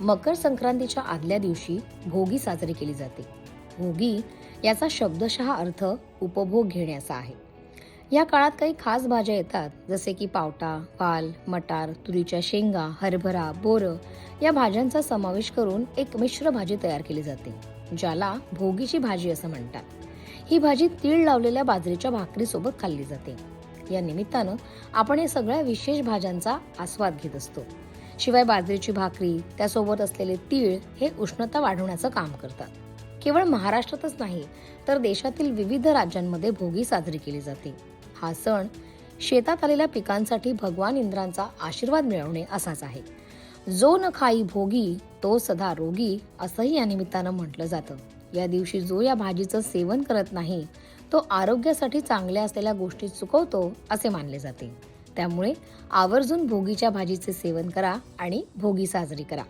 मकर संक्रांतीच्या आदल्या दिवशी भोगी साजरी केली जाते. भोगी याचा शब्दशः अर्थ उपभोग घेण्याचा आहे. या काळात काही खास भाज्या येतात जसे की पावटा वाल मटार तुरीच्या शेंगा हरभरा बोरं या भाज्यांचा समावेश करून एक मिश्र भाजी तयार केली जाते ज्याला भोगीची भाजी असं म्हणतात. ही भाजी तीळ लावलेल्या बाजरीच्या भाकरीसोबत खाल्ली जाते. या निमित्तानं आपण या सगळ्या विशेष भाज्यांचा आस्वाद घेत असतो. शिवाय बाजरीची भाकरी त्यासोबत असलेले तीळ हे उष्णता वाढवण्याचं काम करतात. केवळ महाराष्ट्रातच नाही तर देशातील विविध राज्यांमध्ये भोगी साजरी केली जाते. हा सण शेतात आलेल्या पिकांसाठी भगवान इंद्रांचा आशीर्वाद मिळवणे असाच आहे. जो न खाई भोगी तो सदा रोगी असंही या निमित्तानं म्हटलं जातं. या दिवशी जो या भाजीचं सेवन करत नाही तो आरोग्यासाठी चांगल्या असलेल्या गोष्टी चुकवतो असे मानले जाते. त्यामुळे आवर्जून भोगीच्या भाजीचे सेवन करा आणि भोगी साजरी करा.